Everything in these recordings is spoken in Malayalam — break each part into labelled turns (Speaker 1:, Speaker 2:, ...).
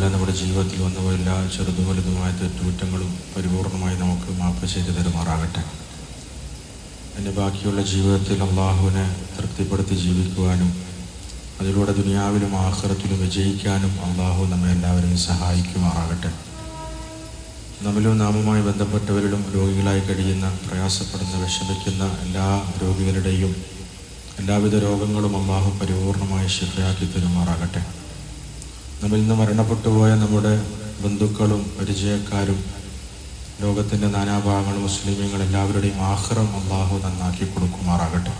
Speaker 1: താല നമ്മുടെ ജീവിതത്തിൽ വന്ന എല്ലാ ചെറുതും വലുതുമായ തെറ്റുകുറ്റങ്ങളും പരിപൂർണമായി നമുക്ക് മാപ്പ് ചെയ്ത് തരുമാറാകട്ടെ. എന്റെ ബാക്കിയുള്ള ജീവിതത്തിൽ അള്ളാഹുവിനെ തൃപ്തിപ്പെടുത്തി ജീവിക്കുവാനും അതിലൂടെ ദുനിയാവിലും ആഹ്റത്തിലും വിജയിക്കാനും അള്ളാഹു നമ്മെ എല്ലാവരെയും സഹായിക്കുമാറാകട്ടെ. നമ്മിലും നാമുമായി ബന്ധപ്പെട്ടവരിലും രോഗികളായി കഴിയുന്ന പ്രയാസപ്പെടുന്ന വിഷമിക്കുന്ന എല്ലാ രോഗികളുടെയും എല്ലാവിധ രോഗങ്ങളും അള്ളാഹു പരിപൂർണമായി ശിഫയാക്കി തരുമാറാകട്ടെ. നമ്മിൽ നിന്ന് മരണപ്പെട്ടു പോയ നമ്മുടെ ബന്ധുക്കളും പരിചയക്കാരും ലോകത്തിന്റെ നാനാഭാഗങ്ങളും മുസ്ലിമീങ്ങൾ എല്ലാവരുടെയും ആഹ്റം അള്ളാഹു നന്നാക്കി കൊടുക്കുമാറാകട്ടെ.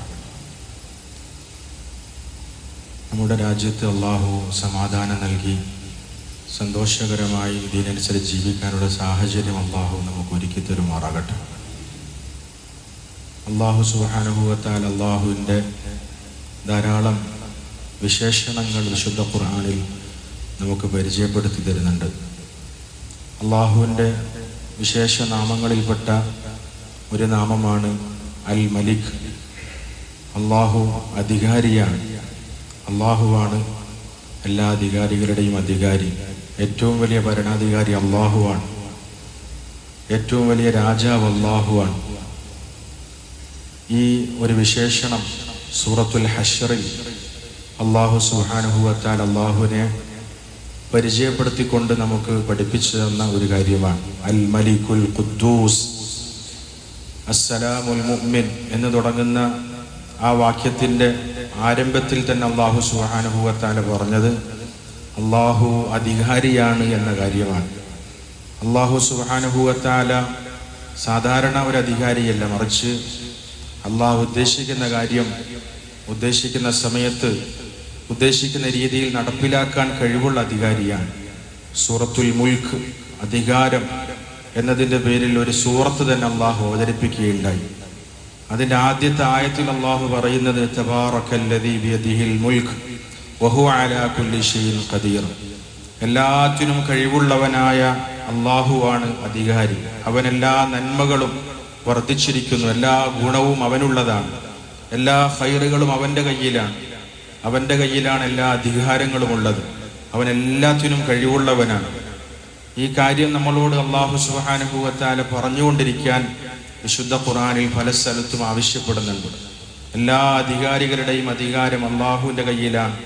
Speaker 1: നമ്മുടെ രാജ്യത്ത് അള്ളാഹു സമാധാനം നൽകി സന്തോഷകരമായി ഇതിനനുസരിച്ച് ജീവിക്കാനുള്ള സാഹചര്യം അള്ളാഹു നമുക്ക് ഒരുക്കി തരുമാറാകട്ടെ. അള്ളാഹു സുഹാനുഭവത്താൽ അള്ളാഹുവിന്റെ ധാരാളം വിശേഷണങ്ങൾ വിശുദ്ധ ഖുർആനിൽ നമുക്ക് പരിചയപ്പെടുത്തി തരുന്നുണ്ട്. അള്ളാഹുവിന്റെ വിശേഷ നാമങ്ങളിൽപ്പെട്ട ഒരു നാമമാണ് അൽ മലിക് അള്ളാഹു അധികാരിയാണ്. അള്ളാഹുവാണ് എല്ലാ അധികാരികളുടെയും അധികാരി. ഏറ്റവും വലിയ ഭരണാധികാരി അള്ളാഹുവാണ്. ഏറ്റവും വലിയ രാജാവ് അള്ളാഹുവാണ്. ഈ ഒരു വിശേഷണം സൂറത്തുൽ ഹഷറിൽ അള്ളാഹു സുഹാനുഭവത്താൽ അള്ളാഹുവിനെ പരിചയപ്പെടുത്തിക്കൊണ്ട് നമുക്ക് പഠിപ്പിച്ചു തന്ന ഒരു കാര്യമാണ്. അൽ മലിക്കുൽ ഖുദ്ദൂസ് അസ്സലാമുൽ മുഅ്മിൻ എന്ന് തുടങ്ങുന്ന ആ വാക്യത്തിന്റെ ആരംഭത്തിൽ തന്നെ അള്ളാഹു സുഹാനുഭവത്താല പറഞ്ഞത് അള്ളാഹു അധികാരിയാണ് എന്ന കാര്യമാണ്. അള്ളാഹു സുഹാനുഭവത്താല സാധാരണ ഒരു അധികാരിയല്ല മറിച്ച് അള്ളാഹു ഉദ്ദേശിക്കുന്ന കാര്യം ഉദ്ദേശിക്കുന്ന സമയത്ത് ഉദ്ദേശിക്കുന്ന രീതിയിൽ നടപ്പിലാക്കാൻ കഴിവുള്ള അധികാരിയാണ്. സൂറത്തുൽ മുൽക്ക് അധികാരം എന്നതിന്റെ പേരിൽ ഒരു സൂറത്ത് തന്നെ അള്ളാഹു അവതരിപ്പിക്കുകയുണ്ടായി. അതിന്റെ ആദ്യത്തെ ആയത്തിൽ അള്ളാഹു പറയുന്നത് മുൽക്ക് വഹു അലാ കുല്ലി ഷൈഇൻ ഖദീർ. എല്ലാത്തിനും കഴിവുള്ളവനായ അള്ളാഹുവാണ് അധികാരി. അവൻ എല്ലാ നന്മകളും വർദ്ധിച്ചിരിക്കുന്നു. എല്ലാ ഗുണവും അവനുള്ളതാണ്. എല്ലാ ഹൈറുകളും അവന്റെ കയ്യിലാണ്. അവന്റെ കയ്യിലാണ് എല്ലാ അധികാരങ്ങളും ഉള്ളത് അവൻ എല്ലാത്തിനും കഴിവുള്ളവനാണ്. ഈ കാര്യം നമ്മളോട് അള്ളാഹു സുബാനുഭവത്താല പറഞ്ഞുകൊണ്ടിരിക്കാൻ വിശുദ്ധ ഖുറാനിൽ പല സ്ഥലത്തും ആവശ്യപ്പെടുന്നുണ്ട്. എല്ലാ അധികാരികളുടെയും അധികാരം അള്ളാഹുവിന്റെ കയ്യിലാണ്.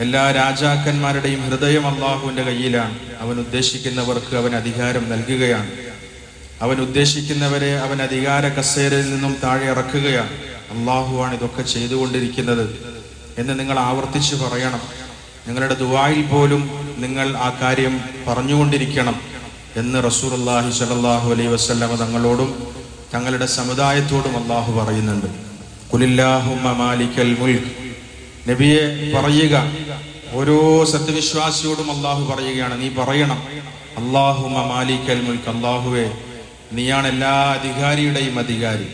Speaker 1: എല്ലാ രാജാക്കന്മാരുടെയും ഹൃദയം അള്ളാഹുവിന്റെ കയ്യിലാണ്. അവൻ ഉദ്ദേശിക്കുന്നവർക്ക് അവൻ അധികാരം നൽകുകയാണ്. അവൻ ഉദ്ദേശിക്കുന്നവരെ അവൻ അധികാര കസേരയിൽ നിന്നും താഴെ ഇറക്കുകയാണ്. അള്ളാഹുവാണ് ഇതൊക്കെ ചെയ്തുകൊണ്ടിരിക്കുന്നത്. എന്ന് നിങ്ങൾ ആവർത്തിച്ച് പറയണം. നിങ്ങളുടെ ദുവായിൽ പോലും നിങ്ങൾ ആ കാര്യം പറഞ്ഞുകൊണ്ടിരിക്കണം എന്ന് റസൂർ അള്ളാഹി സലാഹു അലൈ വസ്ലമ തങ്ങളോടും തങ്ങളുടെ സമുദായത്തോടും അള്ളാഹു പറയുന്നുണ്ട്. കുലില്ലാഹുമ്മ മാലിക്കൽ മുൽക്ക് നബിയെ പറയുക. ഓരോ സത്യവിശ്വാസിയോടും അള്ളാഹു പറയുകയാണ്. നീ പറയണം. അള്ളാഹുമ്മ മാലിക്കൽ മുൽക്ക് അള്ളാഹുവെ നീയാണ് എല്ലാ അധികാരിയുടെയും അധികാരി.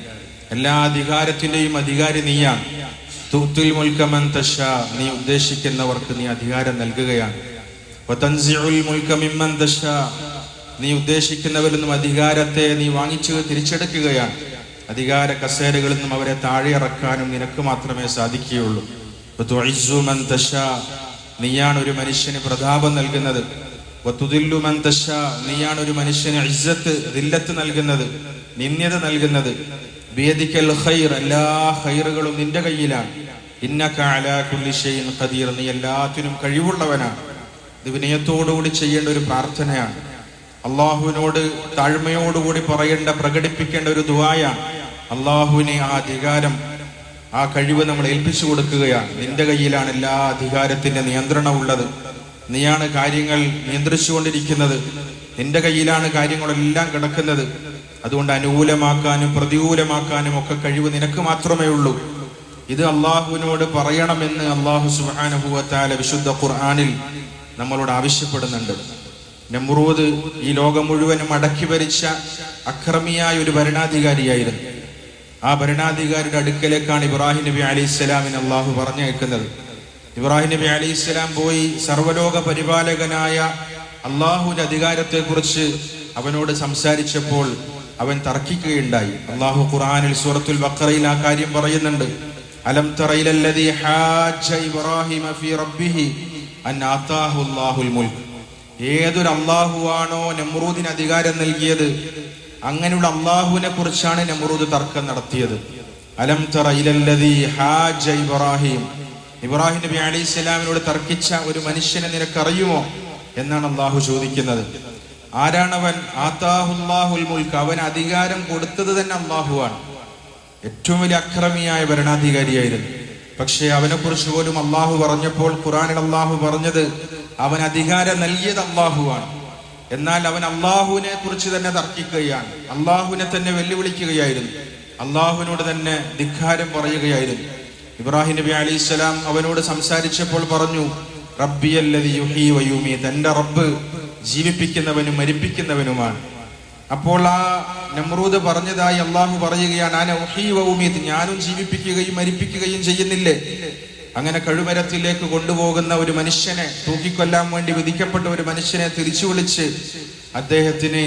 Speaker 1: എല്ലാ അധികാരത്തിന്റെയും അധികാരി നീയാണ്. നീ ഉദ്ദേശിക്കുന്നവർക്ക് നീ അധികാരം നൽകുകയാണ്. നീ ഉദ്ദേശിക്കുന്നവരിൽ നിന്നും അധികാരത്തെ നീ വാങ്ങിച്ചു തിരിച്ചെടുക്കുകയാണ്. അധികാര കസേരകളിൽ നിന്നും അവരെ താഴെ ഇറക്കാനും നിനക്ക് മാത്രമേ സാധിക്കുകയുള്ളൂ. നീയാണ് ഒരു മനുഷ്യന് പ്രതാപം നൽകുന്നത്. നീയാണ് ഒരു മനുഷ്യന് ഇജ്ജത്ത് ദില്ലത്ത് നൽകുന്നത് നിന്ദ്യത നൽകുന്നത്. ബിയദിക്കൽ ഖൈർ എല്ലാ ഖൈറുകളും നിന്റെ കയ്യിലാണ്. ഇന്നക അലാ കുല്ലി ഷൈഇൻ നീ എല്ലാത്തിനും കഴിവുള്ളവനാണ്. ഇത് വിനയത്തോടുകൂടി ചെയ്യേണ്ട ഒരു പ്രാർത്ഥനയാണ്. അള്ളാഹുവിനോട് താഴ്മയോടുകൂടി പറയേണ്ട പ്രകടിപ്പിക്കേണ്ട ഒരു ദുആയാണ്. അള്ളാഹുവിനെ ആ അധികാരം ആ കഴിവ് നമ്മൾ ഏൽപ്പിച്ചു കൊടുക്കുകയാണ്. നിന്റെ കയ്യിലാണ് എല്ലാ അധികാരത്തിന്റെ നിയന്ത്രണം ഉള്ളത് നീയാണ് കാര്യങ്ങൾ നിയന്ത്രിച്ചുകൊണ്ടിരിക്കുന്നത്. നിന്റെ കയ്യിലാണ് കാര്യങ്ങളെല്ലാം കിടക്കുന്നത്. അതുകൊണ്ട് അനുകൂലമാക്കാനും പ്രതികൂലമാക്കാനും ഒക്കെ കഴിവ് നിനക്ക് മാത്രമേ ഉള്ളൂ. ഇത് അള്ളാഹുവിനോട് പറയണമെന്ന് അള്ളാഹു സുബാനുഭവത്താല വിശുദ്ധ ഖുർആാനിൽ നമ്മളോട് ആവശ്യപ്പെടുന്നുണ്ട്. നമ്രൂദ് ഈ ലോകം മുഴുവനും അടക്കി ഭരിച്ച അക്രമിയായ ഒരു ഭരണാധികാരിയായിരുന്നു. ആ ഭരണാധികാരിയുടെ അടുക്കലേക്കാണ് ഇബ്രാഹിം നബി അലി ഇസ്ലാമിന് അള്ളാഹു പറഞ്ഞേക്കുന്നത് ഇബ്രാഹിം നബി അലി ഇസ്ലാം പോയി സർവലോക പരിപാലകനായ അള്ളാഹുവിന്റെ അധികാരത്തെക്കുറിച്ച് അവനോട് സംസാരിച്ചപ്പോൾ അവൻ തർക്കിക്കുകയുണ്ടായി. അള്ളാഹു ഖുർആനിൽ സൂറത്തുൽ ബഖറയിൽ ആ കാര്യം പറയുന്നുണ്ട്. അലം തറയിലല്ലദി ഹാജ ഇബ്രാഹിമ ഫീ റബ്ബിഹി അൻ ആതാഹു അല്ലാഹുൽ മുൽക്ക് ഏതൊരു അള്ളാഹുവാണോ നമ്രൂദിന് അധികാരം നൽകിയത്? അങ്ങനെയുള്ള അള്ളാഹുവിനെ കുറിച്ചാണ് നമ്രൂദ് തർക്കം നടത്തിയത്. അലം തറയിലല്ലദി ഹാജ ഇബ്രാഹിം. ഇബ്രാഹിം നബി അലൈഹി സ്വലാമിനോട് തർക്കിച്ച ഒരു മനുഷ്യനെ നിനക്കറിയുമോ? എന്നാണ് അള്ളാഹു ചോദിക്കുന്നത്. ആരാണവൻ? ആത്താഹുല്ലാഹുൽ മുൽക്ക്. അവൻ അധികാരം കൊടുത്തത് തന്നെ അള്ളാഹുവാണ് ഏറ്റവും വലിയ അക്രമിയായ ഭരണാധികാരിയായിരുന്നു. പക്ഷേ അവനെ കുറിച്ച് പോലും അള്ളാഹു പറഞ്ഞപ്പോൾ ഖുറാനിൽ അള്ളാഹു പറഞ്ഞത് അവൻ അധികാരം നൽകിയത് അള്ളാഹുവാണ് എന്നാൽ അവൻ അള്ളാഹുവിനെ കുറിച്ച് തന്നെ തർക്കിക്കുകയാണ്. അള്ളാഹുവിനെ തന്നെ വെല്ലുവിളിക്കുകയായിരുന്നു. അള്ളാഹുവിനോട് തന്നെ ധിക്കാരം പറയുകയായിരുന്നു. ഇബ്രാഹിം നബി അലി ഇസ്ലാം അവനോട് സംസാരിച്ചപ്പോൾ പറഞ്ഞു റബ്ബിയല്ലതി യുഹി വയൂമി തന്റെ റബ്ബ് ജീവിപ്പിക്കുന്നവനും മരിപ്പിക്കുന്നവനുമാണ്. അപ്പോൾ ആ നമ്രൂദ് പറഞ്ഞതായി അള്ളാഹു പറയുകയാണ് ആന ഞാനും ജീവിപ്പിക്കുകയും മരിപ്പിക്കുകയും ചെയ്യുന്നില്ലേ? അങ്ങനെ കഴുമരത്തിലേക്ക് കൊണ്ടുപോകുന്ന ഒരു മനുഷ്യനെ തൂക്കിക്കൊല്ലാൻ വേണ്ടി വിധിക്കപ്പെട്ട ഒരു മനുഷ്യനെ തിരിച്ചു വിളിച്ച് അദ്ദേഹത്തിന്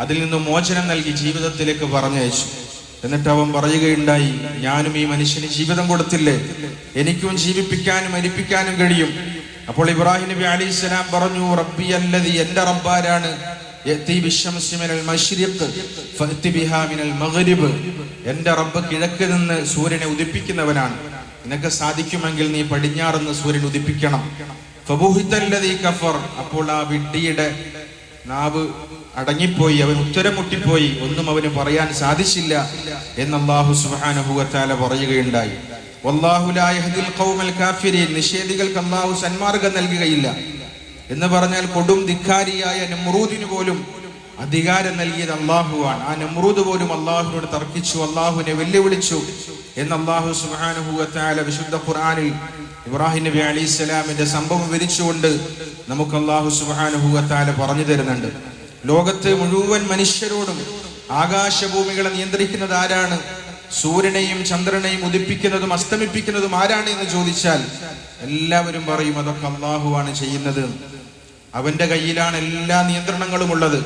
Speaker 1: അതിൽ നിന്ന് മോചനം നൽകി ജീവിതത്തിലേക്ക് പറഞ്ഞയച്ചു. എന്നിട്ട് അവൻ പറയുകയുണ്ടായി ഞാനും ഈ മനുഷ്യന് ജീവിതം കൊടുത്തില്ലേ? എനിക്കും ജീവിപ്പിക്കാനും മരിപ്പിക്കാനും കഴിയും. അപ്പോൾ ഇബ്രാഹിം നബി അലി ഇസ്ലാം പറഞ്ഞു റബ്ബി അല്ലതി എന്റെ റബ്ബാരാണ്. എന്റെ റബ്ബ് കിഴക്ക് നിന്ന് സൂര്യനെ ഉദിപ്പിക്കുന്നവനാണ്. നിനക്ക് സാധിക്കുമെങ്കിൽ നീ പടിഞ്ഞാറുന്ന് സൂര്യൻ ഉദിപ്പിക്കണം. കഫർ. അപ്പോൾ ആ വിഡ്ഢിയുടെ നാവ് അടങ്ങിപ്പോയി അവൻ ഉത്തരം മുട്ടിപ്പോയി. ഒന്നും അവന് പറയാൻ സാധിച്ചില്ല എന്ന് വതആല പറയുകയുണ്ടായി. നിഷേധികൾക്ക് അല്ലാഹു സന്മാർഗം നൽകുകയില്ല. എന്ന് പറഞ്ഞാൽ കൊടും ധിക്കാരിയായ നമ്രൂദിന് പോലും അധികാരം നൽകിയത് അള്ളാഹുവാണ് ആ നമ്രൂദ് പോലും അള്ളാഹുവിനോട് തർക്കിച്ചു അള്ളാഹുവിനെ വെല്ലുവിളിച്ചു എന്ന് അള്ളാഹു വതആല വിശുദ്ധ ഖുർആനിൽ ഇബ്രാഹിം നബി അലൈഹി ഇസ്ലാമിന്റെ സംഭവം വിവരിച്ചുകൊണ്ട് നമുക്ക് അള്ളാഹു വതആല പറഞ്ഞു തരുന്നുണ്ട്. ലോകത്തെ മുഴുവൻ മനുഷ്യരോടും ആകാശഭൂമികളെ നിയന്ത്രിക്കുന്നത് ആരാണ്? സൂര്യനെയും ചന്ദ്രനെയും ഉദിപ്പിക്കുന്നതും അസ്തമിപ്പിക്കുന്നതും ആരാണ് എന്ന് ചോദിച്ചാൽ എല്ലാവരും പറയും അതൊക്കെ അള്ളാഹുവാണ് ചെയ്യുന്നത്. അവന്റെ കയ്യിലാണ് എല്ലാ നിയന്ത്രണങ്ങളും ഉള്ളത്.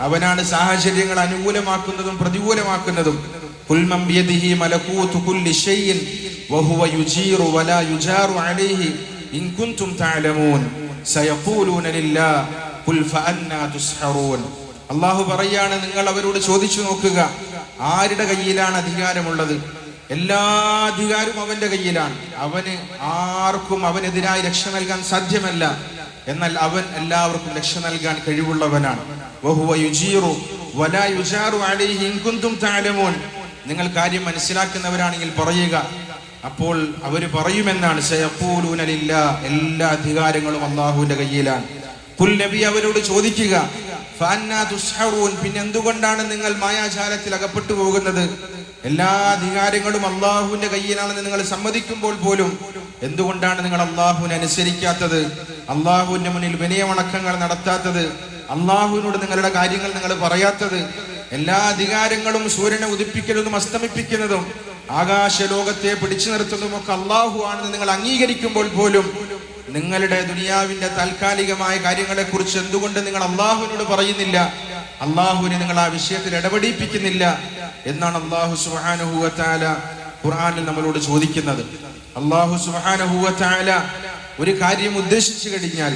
Speaker 1: അവനാണ് സാഹചര്യങ്ങൾ അനുകൂലമാക്കുന്നതും പ്രതികൂലമാക്കുന്നതും. "ഖുൽ മൻ ബിയദിഹി മലകൂതു കുല്ലി ഷൈഇൻ വഹുവ യുജീറു വലാ യുജാറു അലൈഹി ഇൻ കുൻതും തഅലമൂൻ. സയഖൂലൂന ലില്ലാഹ് ഖുൽ ഫഅന്നാ തുസ്ഹറൂൻ. അള്ളാഹു പറയാണ് നിങ്ങൾ അവരോട് ചോദിച്ചു നോക്കുക. ആരുടെ കയ്യിലാണ് അധികാരമുള്ളത്? എല്ലാ അധികാരവും അവന്റെ കയ്യിലാണ്. അവന് ആർക്കും അവനെതിരായി രക്ഷ നൽകാൻ സാധ്യമല്ല. എന്നാൽ അവൻ എല്ലാവർക്കും രക്ഷ നൽകാൻ കഴിവുള്ളവനാണ്. നിങ്ങൾ കാര്യം മനസ്സിലാക്കുന്നവരാണെങ്കിൽ പറയുക. അപ്പോൾ അവർ പറയുമെന്നാണ്. എല്ലാ അധികാരങ്ങളും അള്ളാഹുവിന്റെ കയ്യിലാണ്. പുൽ നബി അവരോട് ചോദിക്കുക. പിന്നെ എന്തുകൊണ്ടാണ് നിങ്ങൾ മായാജാലത്തിൽ അകപ്പെട്ടു പോകുന്നത്? എല്ലാ അധികാരങ്ങളും അള്ളാഹുവിന്റെ കയ്യിലാണെന്ന് നിങ്ങൾ സമ്മതിക്കുമ്പോൾ പോലും എന്തുകൊണ്ടാണ് നിങ്ങൾ അള്ളാഹുവിനെ അനുസരിക്കാത്തത്? അള്ളാഹുവിന്റെ മുന്നിൽ വിനയമണക്കങ്ങൾ നടത്താത്തത്? അള്ളാഹുവിനോട് നിങ്ങളുടെ കാര്യങ്ങൾ നിങ്ങൾ പറയാത്തത്? എല്ലാ അധികാരങ്ങളും സൂര്യനെ ഉദിപ്പിക്കുന്നതും അസ്തമിപ്പിക്കുന്നതും ആകാശ ലോകത്തെ പിടിച്ചു നിർത്തുന്നതും ഒക്കെ അള്ളാഹു ആണെന്ന് നിങ്ങൾ അംഗീകരിക്കുമ്പോൾ പോലും നിങ്ങളുടെ ദുനിയാവിന്റെ താൽക്കാലികമായ കാര്യങ്ങളെ കുറിച്ച് എന്തുകൊണ്ട് നിങ്ങൾ അള്ളാഹുവിനോട് പറയുന്നില്ല? അള്ളാഹുവിനെ നിങ്ങൾ ആ വിഷയത്തിൽ ഇടപെടിപ്പിക്കുന്നില്ല എന്നാണ് അള്ളാഹു സുഹാനുഹൂവത്താല ഖുർആാനിൽ നമ്മളോട് ചോദിക്കുന്നത്. അള്ളാഹു സുഹാനുഹൂവത്താല ഒരു കാര്യം ഉദ്ദേശിച്ചു കഴിഞ്ഞാൽ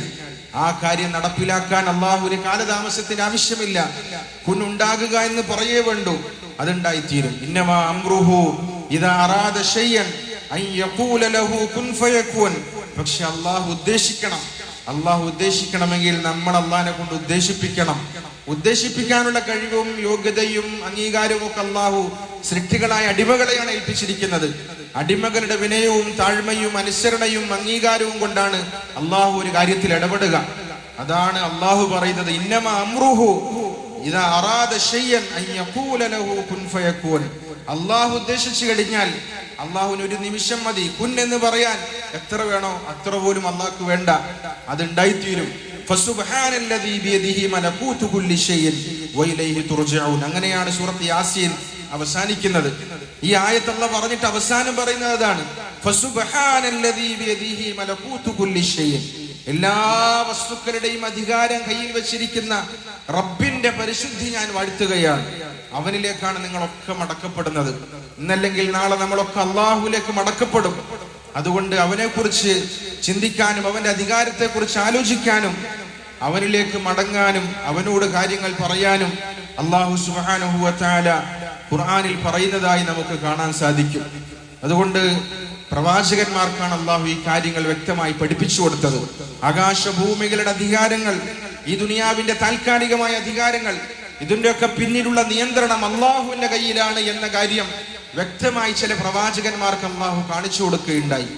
Speaker 1: ആ കാര്യം നടപ്പിലാക്കാൻ അള്ളാഹുവിന് കാലതാമസത്തിന് ആവശ്യമില്ല. കുന്നുണ്ടാകുക എന്ന് പറയേ വേണ്ടു. അതുണ്ടായിത്തീരും. ഇന്നമാ അമ്രുഹു ഇതാ അറാദ ഷയ്യൻ അൻ ലഹു കുൻ ഫയകൂൻ പക്ഷെ അള്ളാഹു ഉദ്ദേശിക്കണം. അള്ളാഹു ഉദ്ദേശിക്കണമെങ്കിൽ നമ്മൾ അള്ളാഹിനെ കൊണ്ട് ഉദ്ദേശിപ്പിക്കണം. ഉദ്ദേശിപ്പിക്കാനുള്ള കഴിവും യോഗ്യതയും അംഗീകാരവും ഒക്കെ അള്ളാഹു സൃഷ്ടികളായ അടിമകളെയാണ് ഏൽപ്പിച്ചിരിക്കുന്നത്. അടിമകളുടെ വിനയവും താഴ്മയും അനുസരണയും അംഗീകാരവും കൊണ്ടാണ് അള്ളാഹു ഒരു കാര്യത്തിൽ ഇടപെടുക. അതാണ് അള്ളാഹു പറയുന്നത് ഇന്നമ അമ്രുഹു ഇതാ അറാദ ലഹു കുൻ ഫയകൂൻ അള്ളാഹു ഉദ്ദേശിച്ചു കഴിഞ്ഞാൽ അള്ളാഹുവിന് ഒരു നിമിഷം മതി. കുൻ എന്ന് പറയാൻ എത്ര വേണോ അത്ര പോലും അള്ളാഹ്ക്ക് വേണ്ട. അതുണ്ടായിത്തീരും ഉണ്ടായിത്തീരും. അങ്ങനെയാണ് സൂറത്ത് യാസീൻ അവസാനിക്കുന്നത്. ഈ ആയത്ത് അള്ളാഹ് പറഞ്ഞിട്ട് അവസാനം പറയുന്നത് അതാണ്. എല്ലാ വസ്തുക്കളുടെയും അധികാരം കയ്യിൽ വെച്ചിരിക്കുന്ന റബ്ബിന്റെ പരിശുദ്ധി ഞാൻ വാഴ്ത്തുകയാണ്. അവനിലേക്കാണ് നിങ്ങളൊക്കെ മടക്കപ്പെടുന്നത്. ഇന്നല്ലെങ്കിൽ നാളെ നമ്മളൊക്കെ അള്ളാഹുലേക്ക് മടക്കപ്പെടും. അതുകൊണ്ട് അവനെ കുറിച്ച് ചിന്തിക്കാനും അവന്റെ അധികാരത്തെ കുറിച്ച് ആലോചിക്കാനും അവനിലേക്ക് മടങ്ങാനും അവനോട് കാര്യങ്ങൾ പറയാനും അള്ളാഹു സുബാനുഹുവത്താല ഖുർആാനിൽ പറയുന്നതായി നമുക്ക് കാണാൻ സാധിക്കും. അതുകൊണ്ട് പ്രവാചകന്മാർക്കാണ് അള്ളാഹു ഈ കാര്യങ്ങൾ വ്യക്തമായി പഠിപ്പിച്ചു കൊടുത്തത്. ആകാശഭൂമികളുടെ അധികാരങ്ങൾ ഈ ദുനിയാവിന്റെ താൽക്കാലികമായ അധികാരങ്ങൾ ഇതിന്റെയൊക്കെ പിന്നിലുള്ള നിയന്ത്രണം അള്ളാഹുവിന്റെ കയ്യിലാണ് എന്ന കാര്യം വ്യക്തമായി ചില പ്രവാചകന്മാർക്ക് അള്ളാഹു കാണിച്ചു കൊടുക്കുകയുണ്ടായി.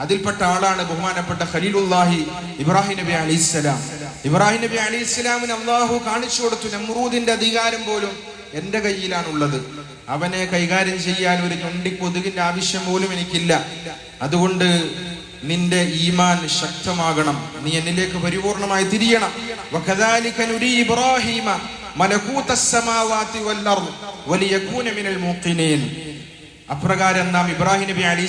Speaker 1: അതിൽപ്പെട്ട ആളാണ് ബഹുമാനപ്പെട്ട ഖലീലുല്ലാഹി ഇബ്രാഹിം നബി അലി ഇസ്ലാം ഇബ്രാഹിം നബി അലി ഇസ്ലാമിന് അള്ളാഹു കാണിച്ചു കൊടുത്തു നമ്രൂദിന്റെ അധികാരം പോലും എന്റെ കയ്യിലാണുള്ളത്. അവനെ കൈകാര്യം ചെയ്യാൻ ഒരു ഞൊണ്ടി കൊതുകിന്റെ ആവശ്യം പോലും എനിക്കില്ല. അതുകൊണ്ട് നിന്റെ ഈമാൻ ശക്തമാകണം. നീ എന്നിലേക്ക് പരിപൂർണമായി തിരിയണം. ഇബ്രാഹീമ അപ്രകാരം നാം ഇബ്രാഹിം നബി അലി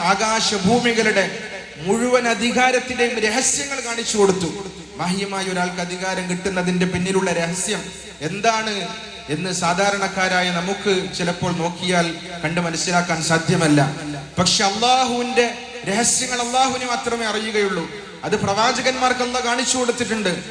Speaker 1: ആകാശ ഭൂമികളുടെ മുഴുവൻ അധികാരത്തിന്റെയും രഹസ്യങ്ങൾ കാണിച്ചു കൊടുത്തു. ബാഹ്യമായ ഒരാൾക്ക് അധികാരം കിട്ടുന്നതിന്റെ പിന്നിലുള്ള രഹസ്യം എന്താണ് എന്ന് സാധാരണക്കാരായ നമുക്ക് ചിലപ്പോൾ നോക്കിയാൽ കണ്ട് മനസ്സിലാക്കാൻ സാധ്യമല്ല. പക്ഷെ അള്ളാഹുവിന്റെ രഹസ്യങ്ങൾ അള്ളാഹുവിനെ മാത്രമേ അറിയുകയുള്ളൂ. അത് പ്രവാചകന്മാർക്ക് അല്ല കാണിച്ചു കൊടുത്തിട്ടുണ്ട്?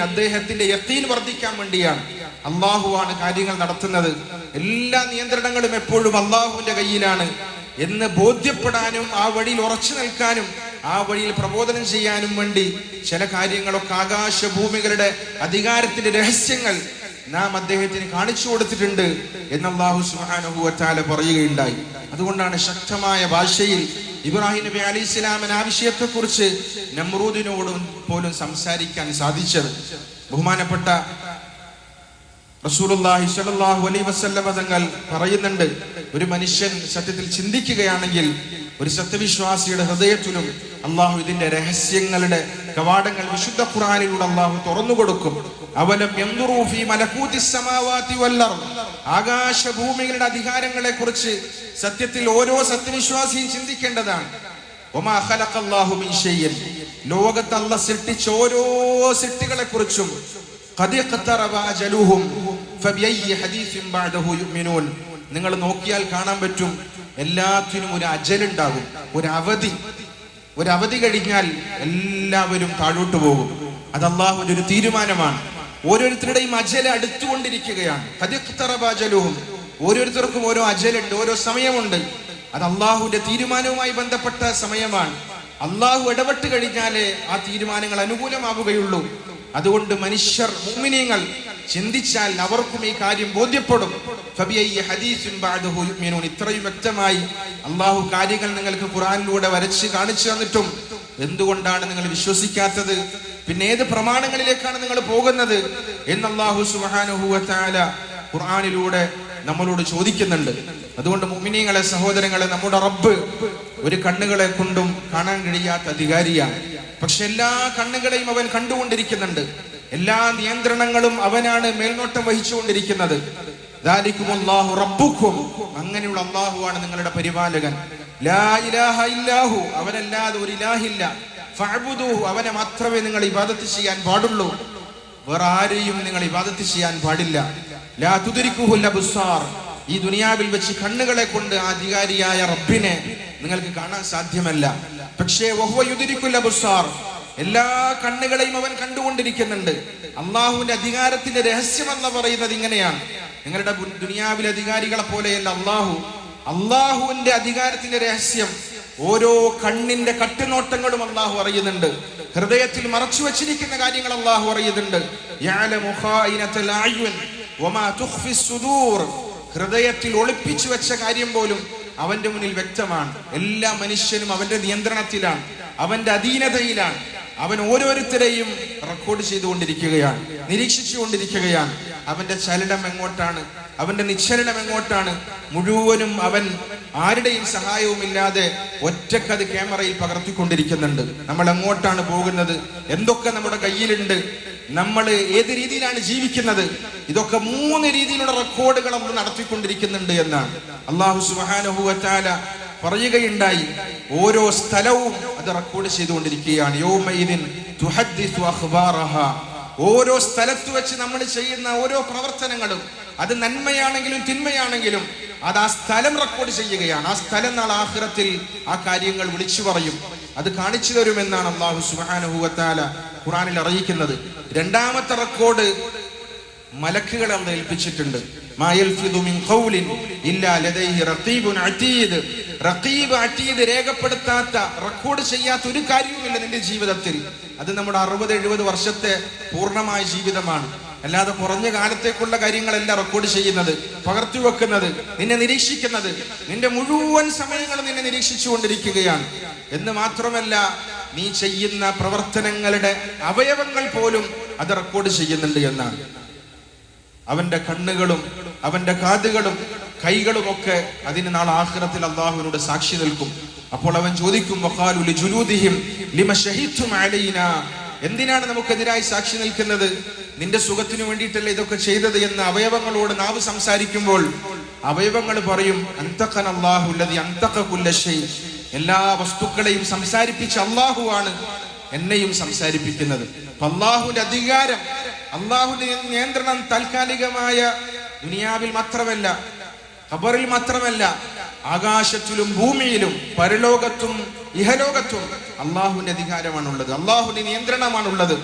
Speaker 1: അദ്ദേഹത്തിന്റെ യത്തീൻ വർദ്ധിക്കാൻ വേണ്ടിയാണ്. അള്ളാഹുവാണ് കാര്യങ്ങൾ നടത്തുന്നത്. എല്ലാ നിയന്ത്രണങ്ങളും എപ്പോഴും അള്ളാഹുവിന്റെ കയ്യിലാണ്. എന്ന് ബോധ്യപ്പെടാനും ആ വഴിയിൽ ഉറച്ചു നിൽക്കാനും ആ വഴിയിൽ പ്രബോധനം ചെയ്യാനും വേണ്ടി ചില കാര്യങ്ങളൊക്കെ ആകാശഭൂമികളുടെ അധികാരത്തിന്റെ രഹസ്യങ്ങൾ നാം അദ്ദേഹത്തിന് കാണിച്ചു കൊടുത്തിട്ടുണ്ട് എന്ന് അള്ളാഹു സുബ്ഹാനഹു വതആല പറയുകയുണ്ടായി. അതുകൊണ്ടാണ് ശക്തമായ ഭാഷയിൽ ഇബ്രാഹിം നബി അലി ഇസ്ലാമിന് ആ വിഷയത്തെക്കുറിച്ച് നമ്രൂദിനോട് പോലും സംസാരിക്കാൻ സാധിച്ചത്. ബഹുമാനപ്പെട്ട റസൂലുള്ളാഹി സ്വല്ലല്ലാഹു അലൈഹി വസല്ലമ തങ്ങൾ പറയുന്നുണ്ട് ഒരു മനുഷ്യൻ സത്യത്തിൽ ചിന്തിക്കുകയാണെങ്കിൽ ഒരു സത്യവിശ്വാസിയുടെ ഹൃദയത്തിലും അള്ളാഹു ഇതിന്റെ രഹസ്യങ്ങളുടെ കവാടങ്ങൾ വിശുദ്ധ ഖുറാനിലൂടെ അള്ളാഹു തുറന്നു കൊടുക്കും അവലം യൻദുറൂ ഫീ മലകൂതി സമാവാതി വൽ അർദ് ആകാശഭൂമികളുടെ അധികാരങ്ങളെ കുറിച്ച് സത്യത്തിൽ ഓരോ സത്യവിശ്വാസിയും ചിന്തിക്കേണ്ടതാണ്. ലോകത്ത് അല്ല സൃഷ്ടിച്ച ഓരോ സൃഷ്ടികളെ കുറിച്ചും നിങ്ങൾ നോക്കിയാൽ കാണാൻ പറ്റും എല്ലാത്തിനും ഒരു അജലുണ്ടാകും ഒരു അവധി. ഒരു അവധി കഴിഞ്ഞാൽ എല്ലാവരും താഴോട്ട് പോകും. അത് അള്ളാഹുവിന്റെ ഒരു തീരുമാനമാണ്. ഓരോരുത്തരുടെയും അജല അടുത്തുകൊണ്ടിരിക്കുകയാണ്. കതിഖ്തറബാജലുഹും ഓരോരുത്തർക്കും ഓരോ അജലുണ്ട് ഓരോ സമയമുണ്ട്. അത് അള്ളാഹുവിന്റെ തീരുമാനവുമായി ബന്ധപ്പെട്ട സമയമാണ്. അള്ളാഹു ഇടപെട്ട് കഴിഞ്ഞാലേ ആ തീരുമാനങ്ങൾ അനുകൂലമാവുകയുള്ളൂ. അതുകൊണ്ട് മനുഷ്യർ മുഅ്മിനീങ്ങൾ ചിന്തിച്ചാൽ അവർക്കും ഈ കാര്യം ബോധ്യപ്പെടും. ഇത്രയും വ്യക്തമായി അള്ളാഹു കാര്യങ്ങൾ നിങ്ങൾക്ക് ഖുറാനിലൂടെ വരച്ച് കാണിച്ചു തന്നിട്ടും എന്തുകൊണ്ടാണ് നിങ്ങൾ വിശ്വസിക്കാത്തത്? പിന്നെ ഏത് പ്രമാണങ്ങളിലേക്കാണ് നിങ്ങൾ പോകുന്നത്? എന്ന് അള്ളാഹു സുബ്ഹാനഹു ഖുർആാനിലൂടെ നമ്മളോട് ചോദിക്കുന്നുണ്ട്. അതുകൊണ്ട് മുഅ്മിനീങ്ങളെ സഹോദരങ്ങളെ നമ്മുടെ റബ്ബ് ഒരു കണ്ണുകളെ കൊണ്ടും കാണാൻ കഴിയാത്ത അധികാരിയാണ്. പക്ഷെ എല്ലാ കണ്ണുകളെയും അവൻ കണ്ടുകൊണ്ടിരിക്കുന്നുണ്ട്. എല്ലാ നിയന്ത്രണങ്ങളും അവനാണ് മേൽനോട്ടം വഹിച്ചുകൊണ്ടിരിക്കുന്നത്. ദാലിക്കും അല്ലാഹു റബ്ബുക്കും. അങ്ങനെയുള്ള അള്ളാഹുവാണ് നിങ്ങളുടെ പരിപാലകൻ. ലാ ഇലാഹ ഇല്ലാഹു. അവനല്ലാതെ ഒരു ഇലാഹില്ല. ഫഅ്ബുദൂഹു അവനെ മാത്രമേ നിങ്ങൾ ഇബാദത്ത് ചെയ്യാൻ പാടുള്ളൂ. വേറെ ആരെയും നിങ്ങൾ ഇബാദത്ത് ചെയ്യാൻ പാടില്ല. ലാ തുദരിക്കുഹുൽ അബ്സാർ ഈ ദുനിയാവിൽ വെച്ച് കണ്ണുകളെ കൊണ്ട് അധികാരിയായ റബ്ബിനെ നിങ്ങൾക്ക് കാണാൻ സാധ്യമല്ല. പക്ഷേ വഹുവ യുദരിക്കുൽ അബ്സാർ എല്ലാ കണ്ണുകളെയും അവൻ കണ്ടുകൊണ്ടിരിക്കുന്നുണ്ട്. അള്ളാഹുവിന്റെ അധികാരത്തിന്റെ രഹസ്യം എന്ന് പറയുന്നത് ഇങ്ങനെയാണ്. നിങ്ങളുടെ ദുനിയാവിലെ അധികാരികളെ പോലെയല്ല അള്ളാഹു അള്ളാഹുവിന്റെ അധികാരത്തിന്റെ രഹസ്യം ഓരോ കണ്ണിന്റെ കട്ടുനോട്ടങ്ങളും അള്ളാഹു അറിയുന്നുണ്ട്. ഹൃദയത്തിൽ മറച്ചു വച്ചിരിക്കുന്ന കാര്യങ്ങൾ അള്ളാഹു അറിയുന്നുണ്ട്. ഹൃദയത്തിൽ ഒളിപ്പിച്ചു വെച്ച കാര്യം പോലും അവന്റെ മുന്നിൽ വ്യക്തമാണ്. എല്ലാ മനുഷ്യനും അവന്റെ നിയന്ത്രണത്തിലാണ് അവന്റെ അധീനതയിലാണ്. അവൻ ഓരോരുത്തരെയും റെക്കോർഡ് ചെയ്തുകൊണ്ടിരിക്കുകയാണ് നിരീക്ഷിച്ചുകൊണ്ടിരിക്കുകയാണ്. അവന്റെ ചലനം എങ്ങോട്ടാണ്? അവന്റെ നിശ്ചലനം എങ്ങോട്ടാണ്? മുഴുവനും അവൻ ആരുടെയും സഹായവുമില്ലാതെ ഒറ്റക്കത് ക്യാമറയിൽ പകർത്തിക്കൊണ്ടിരിക്കുന്നുണ്ട്. നമ്മൾ എങ്ങോട്ടാണ് പോകുന്നത്? എന്തൊക്കെ നമ്മുടെ കയ്യിലുണ്ട്? നമ്മൾ ഏത് രീതിയിലാണ് ജീവിക്കുന്നത്? ഇതൊക്കെ മൂന്ന് രീതിയിലുള്ള റെക്കോർഡുകൾ നമ്മൾ നടത്തിക്കൊണ്ടിരിക്കുന്നുണ്ട് എന്നാണ്. അള്ളാഹു സുബ്ഹാനഹു വതആല പറയുകയുണ്ടായി ഓരോ സ്ഥലവും അത് റെക്കോർഡ് ചെയ്തുകൊണ്ടിരിക്കുകയാണ്. ഓരോ സ്ഥലത്ത് വെച്ച് നമ്മൾ ചെയ്യുന്ന ഓരോ പ്രവർത്തനങ്ങളും അത് നന്മയാണെങ്കിലും തിന്മയാണെങ്കിലും അത് ആ സ്ഥലം റെക്കോർഡ് ചെയ്യുകയാണ്. ആ സ്ഥലം നാളെ ആഹ്റത്തിൽ ആ കാര്യങ്ങൾ വിളിച്ചു പറയും. അത് കാണിച്ചു തരുമെന്നാണ് അള്ളാഹു സുബാനുഭവത്താല ഖുറാനിൽ അറിയിക്കുന്നത്. രണ്ടാമത്തെ റെക്കോർഡ് മലക്കുകളെ അന്ന് ഏൽപ്പിച്ചിട്ടുണ്ട്. രേഖപ്പെടുത്താത്ത റെക്കോർഡ് ചെയ്യാത്ത ഒരു കാര്യവുമില്ല നിന്റെ ജീവിതത്തിൽ. അത് നമ്മുടെ അറുപത് എഴുപത് വർഷത്തെ പൂർണമായ ജീവിതമാണ്. അല്ലാതെ കുറഞ്ഞ കാലത്തേക്കുള്ള കാര്യങ്ങളല്ല റെക്കോർഡ് ചെയ്യുന്നത് പകർത്തി വെക്കുന്നത് നിന്നെ നിരീക്ഷിക്കുന്നത്. നിന്റെ മുഴുവൻ സമയങ്ങളും നിന്നെ നിരീക്ഷിച്ചു കൊണ്ടിരിക്കുകയാണ് എന്ന് മാത്രമല്ല നീ ചെയ്യുന്ന പ്രവർത്തനങ്ങളുടെ അവയവങ്ങൾ പോലും അത് റെക്കോർഡ് ചെയ്യുന്നുണ്ട് എന്നാണ്. അവന്റെ കണ്ണുകളും അവന്റെ കാതുകളും കൈകളും ഒക്കെ അതിന് നാളെ ആഖിറത്തിൽ അള്ളാഹുവിനോട് സാക്ഷി നിൽക്കും. അപ്പോൾ അവൻ ചോദിക്കും എന്തിനാണ് നമുക്കെതിരായി സാക്ഷി നിൽക്കുന്നത്? നിന്റെ സുഖത്തിനു വേണ്ടിയിട്ടല്ലേ ഇതൊക്കെ ചെയ്തത് എന്ന് അവയവങ്ങളോട് നാവ് സംസാരിക്കുമ്പോൾ അവയവങ്ങൾ പറയും അന്തഖൻ അള്ളാഹുല്ലതി എല്ലാ വസ്തുക്കളെയും സംസാരിപ്പിച്ച അള്ളാഹുവാണ് എന്നെയും സംസാരിപ്പിക്കുന്നത്. അള്ളാഹുന്റെ അധികാരം അള്ളാഹുവിന്റെ നിയന്ത്രണം താൽക്കാലികമായ ദുനിയാവിൽ മാത്രമല്ല ഖബറിൽ മാത്രമല്ല ആകാശത്തിലും ഭൂമിയിലും പരലോകത്തും ഇഹലോകത്തും അള്ളാഹുവിന്റെ അധികാരമാണുള്ളത്. അള്ളാഹുവിന്റെ നിയന്ത്രണമാണുള്ളത്.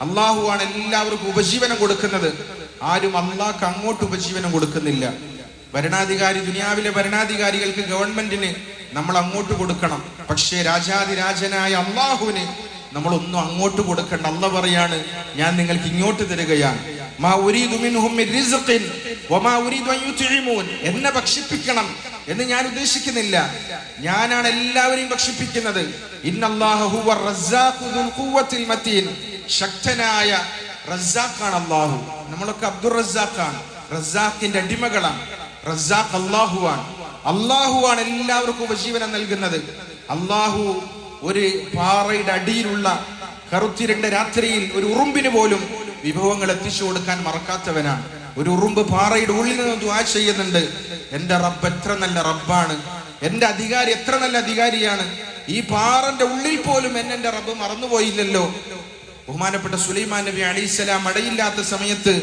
Speaker 1: അള്ളാഹുവാണ് എല്ലാവർക്കും ഉപജീവനം കൊടുക്കുന്നത്. ആരും അള്ളാഹ്ക്ക് അങ്ങോട്ട് ഉപജീവനം കൊടുക്കുന്നില്ല. ഭരണാധികാരി ദുനിയാവിലെ ഭരണാധികാരികൾക്ക് ഗവൺമെന്റിന് നമ്മൾ അങ്ങോട്ട് കൊടുക്കണം. പക്ഷേ രാജാതിരാജനായ അള്ളാഹുവിന് നമ്മൾ ഒന്നും അങ്ങോട്ട് കൊടുക്കണ്ട അല്ല പറയാണ്. ഞാൻ നിങ്ങൾക്ക് ഇങ്ങോട്ട് തരികയാണ്. എന്നെ ഭക്ഷിപ്പിക്കണം എന്ന് ഞാൻ ഉദ്ദേശിക്കുന്നില്ല. ഞാനാണ് എല്ലാവരെയും ഭക്ഷിപ്പിക്കുന്നത്. ശക്തനായ റസ്സാഖാണ് അല്ലാഹു. നമ്മളൊക്കെ അബ്ദുർ റസ്സാഖാണ്. റസാഖിന്റെ അടിമകളാണ്. റസ്സാഖ് അല്ലാഹുവാണ്. അള്ളാഹുവാണ് എല്ലാവർക്കും ഉപജീവനം നൽകുന്നത്. അള്ളാഹു ഒരു പാറയുടെ അടിയിലുള്ള കറുത്തിരണ്ട രാത്രിയിൽ ഒരു ഉറുമ്പിന് പോലും വിഭവങ്ങൾ എത്തിച്ചു കൊടുക്കാൻ മറക്കാത്തവനാണ്. ഒരു ഉറുമ്പ് പാറയുടെ ഉള്ളിൽ നിന്ന് ദ്വാ ചെയ്യുന്നുണ്ട്. എന്റെ റബ്ബ് എത്ര നല്ല റബ്ബാണ്. എന്റെ അധികാരി എത്ര നല്ല അധികാരിയാണ്. ഈ പാറന്റെ ഉള്ളിൽ പോലും എന്നെ എന്റെ റബ്ബ് മറന്നുപോയില്ലല്ലോ. ബഹുമാനപ്പെട്ട സുലൈമാൻ നബി അലൈസലാം മഴയില്ലാത്ത സമയത്ത്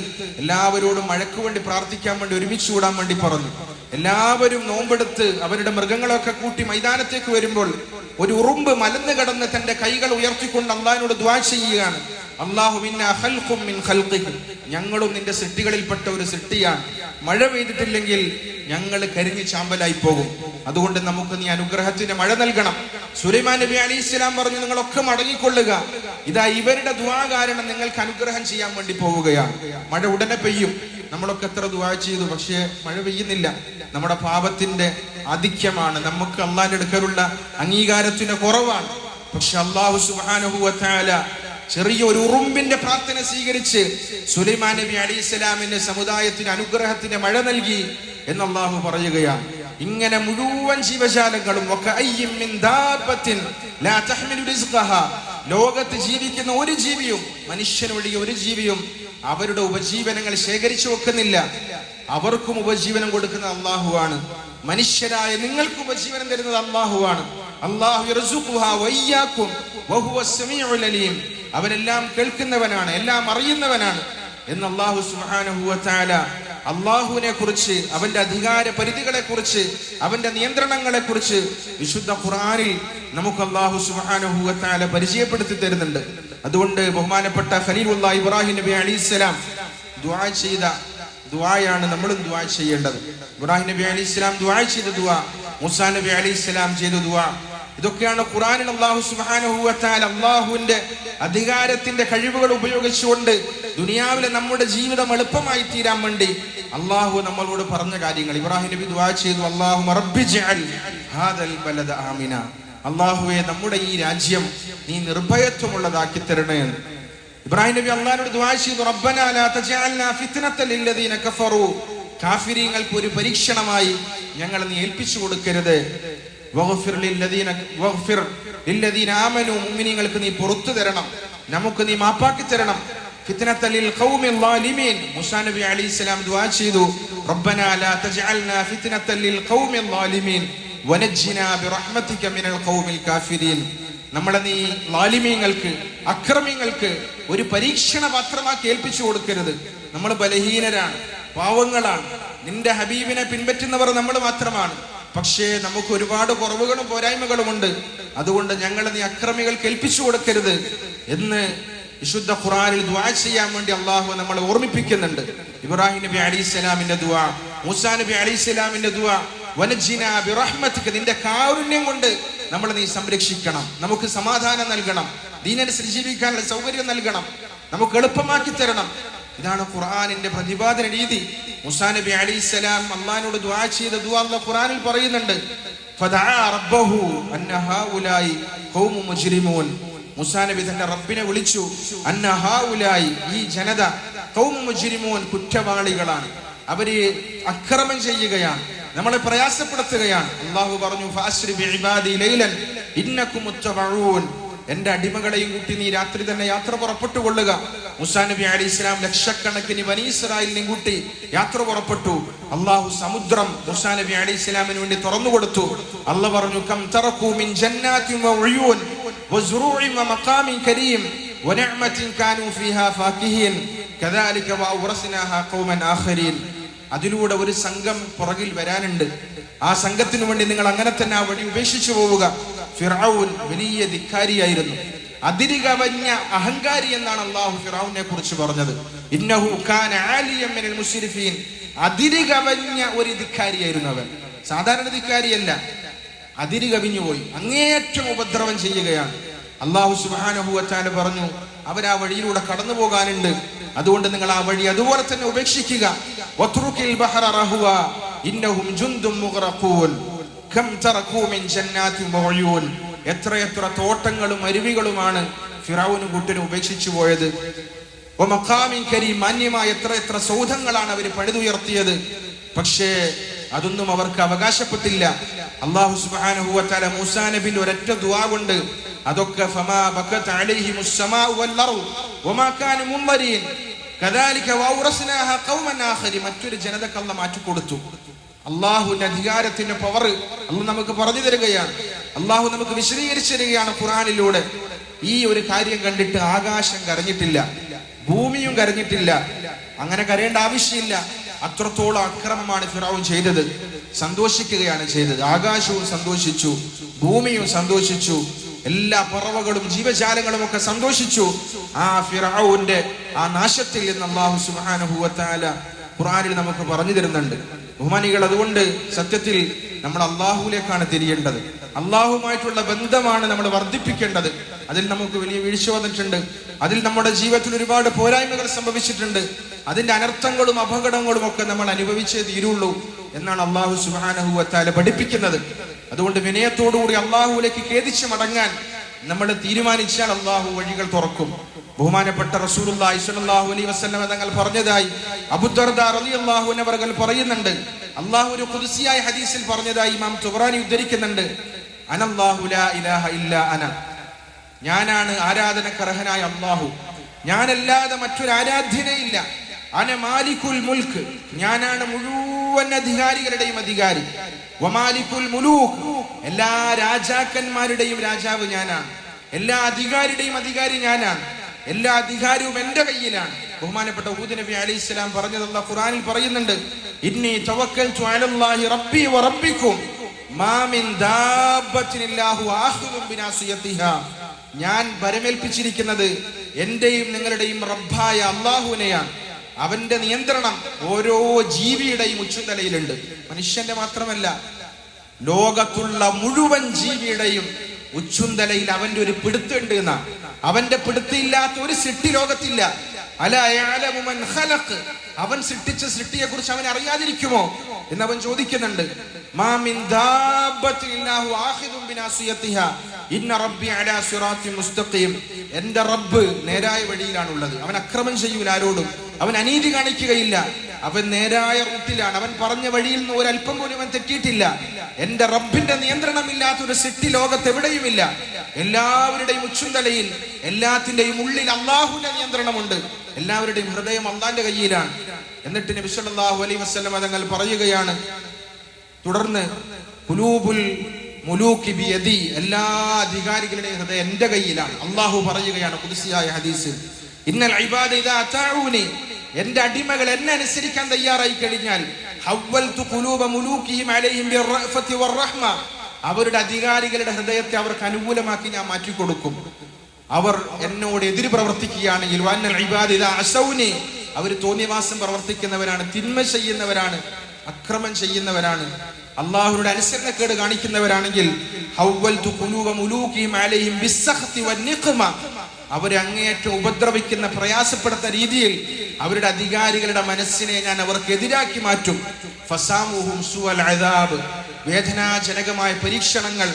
Speaker 1: എല്ലാവരോടും മഴയ്ക്ക് വേണ്ടി പ്രാർത്ഥിക്കാൻ വേണ്ടി ഒരുമിച്ച് കൂടാൻ വേണ്ടി പറഞ്ഞു. എല്ലാവരും നോമ്പെടുത്ത് അവരുടെ മൃഗങ്ങളൊക്കെ കൂട്ടി മൈതാനത്തേക്ക് വരുമ്പോൾ ഒരു ഉറുമ്പ് മലന്ന് കടന്ന് തന്റെ കൈകൾ ഉയർത്തിക്കൊണ്ട് അള്ളാഹിനോട് ദ്വാ ചെയ്യുകയാണ്. അള്ളാഹു മിന്ന ഖൽഖും മിൻ ഖൽഖിക്. ഞങ്ങളും നിന്റെ സൃഷ്ടികളിൽപ്പെട്ട ഒരു സൃഷ്ടിയാണ് മഴ പെയ്തിട്ടില്ലെങ്കിൽ ഞങ്ങൾ കരിഞ്ഞു ചാമ്പലായി പോകും. അതുകൊണ്ട് നമുക്ക് നീ അനുഗ്രഹത്തിന്റെ മഴ നൽകണം. സുലൈമാൻ നബി അലി ഇസ്ലാം പറഞ്ഞു നിങ്ങളൊക്കെ മടങ്ങിക്കൊള്ളുക. ഇതാ ഇവരുടെ ദുവാ കാരണം നിങ്ങൾക്ക് അനുഗ്രഹം ചെയ്യാൻ വേണ്ടി പോവുകയാണ്. മഴ ഉടനെ പെയ്യും. നമ്മളൊക്കെ എത്ര ദുവാ ചെയ്തു പക്ഷേ മഴ പെയ്യുന്നില്ല. നമ്മുടെ പാപത്തിന്റെ ആധിക്യമാണ്. നമുക്ക് അള്ളാന്റെ അടുക്കലുള്ള അംഗീകാരത്തിന്റെ കുറവാണ്. പക്ഷെ അള്ളാഹു സുബാനുഭവത്താല ചെറിയ ഒരു ഉറുമ്പിന്റെ പ്രാർത്ഥന സ്വീകരിച്ച് സുലൈമാൻ നബി അലി ഇസ്ലാമിന്റെ സമുദായത്തിന് അനുഗ്രഹത്തിന്റെ മഴ നൽകി എന്ന് അള്ളാഹു പറയുകയാണ്. ഇങ്ങനെ മുഴുവൻ ജീവജാലങ്ങളും. ലോകത്ത് ജീവിക്കുന്ന ഒരു ജീവിയും മനുഷ്യനൊഴികെ ഒരു ജീവിയും അവരുടെ ഉപജീവനങ്ങൾ ശേഖരിച്ചു വെക്കുന്നില്ല. അവർക്കും ഉപജീവനം കൊടുക്കുന്നത് അള്ളാഹുവാണ് മനുഷ്യരായ നിങ്ങൾക്ക് ഉപജീവനം തരുന്നത് അള്ളാഹുവാണ് അള്ളാഹു അവനെല്ലാം കേൾക്കുന്നവനാണ് എല്ലാം അറിയുന്നവനാണ്. എന്ന് അള്ളാഹു സുബ്ഹാനഹു വതആല അള്ളാഹുവിനെ കുറിച്ച് അവന്റെ അധികാര പരിധികളെ കുറിച്ച് അവന്റെ നിയന്ത്രണങ്ങളെ കുറിച്ച് വിശുദ്ധ ഖുർആനിൽ നമുക്ക് അള്ളാഹു സുബ്ഹാനഹു വതആല പരിചയപ്പെടുത്തി തരുന്നുണ്ട്. അതുകൊണ്ട് ബഹുമാനപ്പെട്ട ഖലീലുള്ള ഇബ്രാഹിം നബി അലിസ്ലാം ദുആ ചെയ്ത ദുആയാണ് നമ്മളും ദുആ ചെയ്യേണ്ടത്. ഇബ്രാഹിം നബി അലി ഇസ്ലാം ദുആ ചെയ്ത ദുആ മുസാ നബി അലി ഇസ്ലാം ചെയ്ത ദുആ. ഇതൊക്കെയാണ് ഖുറാനിൽ അള്ളാഹു സുബ്ഹാനഹു വതആല അള്ളാഹുവിന്റെ അധികാരത്തിന്റെ കഴിവുകൾ ഉപയോഗിച്ചുകൊണ്ട് ദുനിയാവിലെ നമ്മുടെ ജീവിതം എളുപ്പമായി തീരാൻ വേണ്ടി അള്ളാഹു നമ്മളോട് പറഞ്ഞ കാര്യങ്ങൾ. ഇബ്രാഹിം നബി ദുആ ചെയ്തു അള്ളാഹു ആമിന. അള്ളാഹുവെ നമ്മുടെ ഈ രാജ്യം നീ നിർഭയത്വമുള്ളതാക്കി തരണേ ഇബ്രാഹിം നബി അള്ളാഹിനോട് ദുആ ചെയ്തു റബ്ബനാ കാഫിരീങ്ങൾക്ക് ഒരു പരീക്ഷണമായി ഞങ്ങളെ നീ ഏൽപ്പിച്ചു കൊടുക്കരുത്. മുഅ്മിനീങ്ങൾക്ക് നീ പുറത്തു തരണം. നമുക്ക് നീ മാപ്പാക്കി തരണം. നബി അലൈഹിസ്സലാം ദുആ ചെയ്തു. റബ്ബനാ ലാ തജ്അൽനാ ബിറഹ്മതിക മിനൽ ഖൗമിൽ കാഫിരീൻ. നമ്മളെ നീ ലാലിമീങ്ങൾക്ക് അക്രമിങ്ങൾക്ക് ഒരു പരീക്ഷണ പാത്രമാക്കി ഏൽപ്പിച്ചു കൊടുക്കരുത്. നമ്മൾ ബലഹീനരാണ് പാവങ്ങളാണ്. നിന്റെ ഹബീബിനെ പിൻപറ്റുന്നവർ നമ്മൾ മാത്രമാണ്. പക്ഷേ നമുക്ക് ഒരുപാട് കുറവുകളും പോരായ്മകളുമുണ്ട് അതുകൊണ്ട് ഞങ്ങൾ നീ അക്രമികൾ കേൾപ്പിച്ചു കൊടുക്കരുത് എന്ന് വിശുദ്ധ ഖുറാനിൽ ദുആ ചെയ്യാൻ വേണ്ടി അള്ളാഹു നമ്മളെ ഓർമ്മിപ്പിക്കുന്നുണ്ട്. ഇബ്രാഹിം നബി അലി ഇസ്ലാമിന്റെ ദുആ മൂസാ നബി അലി ഇസ്ലാമിന്റെ ബിറഹ്മത്തിക്ക് നിന്റെ കാരുണ്യം കൊണ്ട് നമ്മളെ നീ സംരക്ഷിക്കണം. നമുക്ക് സമാധാനം നൽകണം. ദീനനുസരിച്ച് ജീവിക്കാനുള്ള സൗകര്യം നൽകണം. നമുക്ക് എളുപ്പമാക്കി തരണം. ഇതാണ് ഖുർആാനിന്റെ പ്രതിപാദന രീതി. മുസാ നബി അലി ഇസ്ലാം അള്ളഹാനോട് ദുആ ചെയ്ത ദുആ ഖുർആനിൽ പറയുന്നുണ്ട്. മുസാ നബി തന്റെ റബ്ബിനെ വിളിച്ചു. അന്ന ഈ ജനത മുജ്രിമൂൻ കുറ്റവാളികളാണ്. അവർ അക്രമം ചെയ്യുകയാണ്. നമ്മളെ പ്രയാസപ്പെടുത്തുകയാണ്. അള്ളാഹു പറഞ്ഞു എന്റെ അടിമകളെയും കൂട്ടി നീ രാത്രി തന്നെ യാത്ര പുറപ്പെട്ടു കൊള്ളുക മുസാ നബി അലി ഇസ്ലാം ലക്ഷക്കണക്കിന് വനീസ്രായിലിനെയും കൂട്ടി യാത്ര പുറപ്പെട്ടു. അള്ളാഹു സമുദ്രം മുസാ നബി അലി ഇസ്ലാമിന് വേണ്ടി തുറന്നു കൊടുത്തു. അല്ല പറഞ്ഞു കം തറക്കൂമിൻ ജന്നാത്തിൻ വഉയൂൻ വമഖാമിൻ കരീം വനിഅമത്തിൻ കാനൂ ഫീഹാ ഫാകിഹീൻ കദാലിക വഔറസ്നാഹാ ഖൗമൻ ആഖരീൻ. അതിലൂടെ ഒരു സംഘം പുറകിൽ വരാനുണ്ട്. ആ സംഘത്തിനു വേണ്ടി നിങ്ങൾ അങ്ങനെ തന്നെ ആ വഴി ഉപേക്ഷിച്ചു പോവുക. ഫിറൌൻ വലിയ ധിക്കാരിയായിരുന്നു. അതിരികവഞ്ഞ അഹങ്കാരി എന്നാണ് അള്ളാഹു ഫിറൌനെ കുറിച്ച് പറഞ്ഞത്. ഇന്നഹു കാന ആലിയം മിനൽ മുസ്രിഫീൻ അതിരുകവഞ്ഞ ഒരു ധിക്കാരിയായിരുന്നു അവൻ. സാധാരണ ധിക്കാരിയല്ല. അതിര് കവിഞ്ഞുപോയി അങ്ങേയറ്റം ഉപദ്രവം ചെയ്യുകയാണ്. അള്ളാഹു സുബാനഹുവറ്റാല പറഞ്ഞു അവർ ആ വഴിയിലൂടെ കടന്നു പോകാനുണ്ട്. അതുകൊണ്ട് നിങ്ങൾ ആ വഴി അതുപോലെ തന്നെ ഉപേക്ഷിക്കുക. വഉയൂൻ എത്രയെത്ര തോട്ടങ്ങളും അരുവികളുമാണ് ഫിറാവുന് കൂട്ടിന് ഉപേക്ഷിച്ചു പോയത്. മാന്യമായ എത്ര എത്ര സൗധങ്ങളാണ് അവർ പണിതുയർത്തിയത്. പക്ഷേ അതൊന്നും അവർക്ക് അവകാശപ്പെട്ടില്ല. അള്ളാഹു സുബ്ഹാനഹു വതആല മൂസാ ഒരൊറ്റ ദുവാ കൊണ്ട് അതൊക്കെ മറ്റൊരു ജനതക്കള്ള മാറ്റി മാറ്റിക്കൊടുത്തു. അള്ളാഹുവിന്റെ അധികാരത്തിന്റെ പവർ അന്ന് നമുക്ക് പറഞ്ഞു തരികയാണ്. അള്ളാഹു നമുക്ക് വിശദീകരിച്ചു തരികയാണ് ഖുറാനിലൂടെ ഈ ഒരു കാര്യം കണ്ടിട്ട് ആകാശം കരഞ്ഞിട്ടില്ല. ഭൂമിയും കരഞ്ഞിട്ടില്ല. അങ്ങനെ കരയേണ്ട ആവശ്യമില്ല. അത്രത്തോളം അക്രമമാണ് ഫിറാവും ചെയ്തത്. സന്തോഷിക്കുകയാണ് ചെയ്തത്. ആകാശവും സന്തോഷിച്ചു. ഭൂമിയും സന്തോഷിച്ചു. എല്ലാ പറവകളും ജീവജാലങ്ങളും ഒക്കെ സന്തോഷിച്ചു. ആ ഫിറാവുന്റെ ആ നാശത്തിൽ നിന്ന് അള്ളാഹു സുബാനുഭൂവത്താല ഖുറാനിൽ നമുക്ക് പറഞ്ഞു തരുന്നുണ്ട്. ബഹുമാനികൾ അതുകൊണ്ട് സത്യത്തിൽ നമ്മൾ അള്ളാഹുവിലേക്കാണ് തിരിയേണ്ടത്. അള്ളാഹുമായിട്ടുള്ള ബന്ധമാണ് നമ്മൾ വർദ്ധിപ്പിക്കേണ്ടത്. അതിൽ നമുക്ക് വലിയ വീഴ്ച വന്നിട്ടുണ്ട് അതിൽ നമ്മുടെ ജീവിതത്തിൽ ഒരുപാട് പോരായ്മകൾ സംഭവിച്ചിട്ടുണ്ട്. അതിന്റെ അനർത്ഥങ്ങളും അപകടങ്ങളും ഒക്കെ നമ്മൾ അനുഭവിച്ചേ തീരുള്ളൂ എന്നാണ് അള്ളാഹു സുബാനഹുവത്താല പഠിപ്പിക്കുന്നത്. അതുകൊണ്ട് വിനയത്തോടുകൂടി അള്ളാഹുവിലേക്ക് ഖേദിച്ച് മടങ്ങാൻ നമ്മൾ തീരുമാനിച്ചാൽ അള്ളാഹു വഴികൾ തുറക്കും. ബഹുമാനപ്പെട്ട റസൂലുള്ളാഹി സ്വല്ലല്ലാഹു അലൈഹി വസല്ലം തങ്ങൾ പറഞ്ഞതായി അബൂദർദ റളിയല്ലാഹു അൻഹു പറയുന്നുണ്ട്. അള്ളാഹു ഒരു ഹദീസിൽ പറഞ്ഞതായി ഇമാം തുബ്രാനി ഉദ്ധരിക്കുന്നുണ്ട്. അനല്ലാഹു ലാ ഇലാഹ ഇല്ല അന. ഞാനാണ് ആരാധനക്കർഹനായ അള്ളാഹു ഞാനല്ലാതെ മറ്റൊരു ആരാധ്യനയില്ല അന മാലിക്കുൽ മുൽക്ക്. ഞാനാണ് മുഴുവൻ അധികാരികളുടെയും അധികാരി. വമാലിക്കുൽ മുലൂക്ക്. എല്ലാ രാജാക്കന്മാരുടെയും രാജാവ് ഞാനാണ്. എല്ലാ അധികാരിയുടെയും അധികാരി ഞാനാണ്. എല്ലാ അധികാരവും എന്റെ കയ്യിലാണ്. ബഹുമാനപ്പെട്ട ഊദ് നബി അലി ഇസ്ലാം പറഞ്ഞതല്ല ഖുറാനിൽ പറയുന്നുണ്ട്. ഇന്നി ബിനാസിയതിഹാ ഞാൻ വരമേൽപ്പിച്ചിരിക്കുന്നത് എന്റെയും നിങ്ങളുടെയും റബ്ബായ അള്ളാഹുവിനെയാണ് അവന്റെ നിയന്ത്രണം ഓരോ ജീവിയുടെയും ഉച്ചനിലയിലുണ്ട്. മനുഷ്യന്റെ മാത്രമല്ല ലോകത്തുള്ള മുഴുവൻ ജീവിയുടെയും ഉച്ചുന്തലയിൽ അവന്റെ ഒരു പിടുത്തുണ്ട് എന്നാ അവന്റെ പിടുത്തില്ലാത്ത ഒരു സിട്ടി ലോകത്തില്ല. അല യഅലമു ഖലഖ്. അവൻ സൃഷ്ടിച്ച സൃഷ്ടിയെ കുറിച്ച് അവൻ അറിയാതിരിക്കുമോ എന്ന് അവൻ ചോദിക്കുന്നുണ്ട്. അലാ എന്റെ റബ്ബ് നേരായ വഴിയിലാണുള്ളത്. അവൻ അക്രമം ചെയ്യൂല ആരോടും. അവൻ അനീതി കാണിക്കുകയില്ല. അവൻ നേരായ റൂട്ടിലാണ്. അവൻ പറഞ്ഞ വഴിയിൽ നിന്ന് ഒരല്പം പോലും അവൻ തെറ്റിയിട്ടില്ല. എന്റെ റബ്ബിന്റെ നിയന്ത്രണമില്ലാത്ത ഒരു സിറ്റി ലോകത്ത് എവിടെയുമില്ല. എല്ലാവരുടെയും ഉച്ചുന്തലയിൽ എല്ലാത്തിന്റെയും ഉള്ളിൽ അള്ളാഹുവിന്റെ നിയന്ത്രണമുണ്ട്. എല്ലാവരുടെയും ഹൃദയം അള്ളാന്റെ കയ്യിലാണ്. എന്നിട്ട് നബി സല്ലല്ലാഹു അലൈഹി വസല്ലം തങ്ങൾ പറയുകയാണ് തുടർന്ന് കുലൂബുൽ മുലൂക്കി എല്ലാ അധികാരികളുടെയും ഹൃദയം എന്റെ കയ്യിലാണ്. അള്ളാഹു പറയുകയാണ് കുതിസിയായ ഹദീസ്. ഇന്നൽ ഇബാദ ഇദാ അതാഊനി. എന്റെ അടിമകൾ എന്നെ അനുസരിക്കാൻ തയ്യാറായി കഴിഞ്ഞാൽ ഹവ്വൽതു അലൈഹിം അവരുടെ അധികാരികളുടെ ഹൃദയത്തെ അവർക്ക് അനുകൂലമാക്കി ഞാൻ മാറ്റിക്കൊടുക്കും. അവർ എന്നോട് എതിര് പ്രവർത്തിക്കുകയാണെങ്കിൽ അവർ തോന്നിയവാസം പ്രവർത്തിക്കുന്നവരാണ് തിന്മ ചെയ്യുന്നവരാണ്. അക്രമം ചെയ്യുന്നവരാണ്. അള്ളാഹുരുടെ അനുസരണക്കേട് കാണിക്കുന്നവരാണെങ്കിൽ അവരെ അങ്ങേയറ്റം ഉപദ്രവിക്കുന്ന പ്രയാസപ്പെടുത്ത രീതിയിൽ അവരുടെ അധികാരികളുടെ മനസ്സിനെ ഞാൻ അവർക്ക് എതിരാക്കി മാറ്റും. വേദനാജനകമായ പരീക്ഷണങ്ങൾ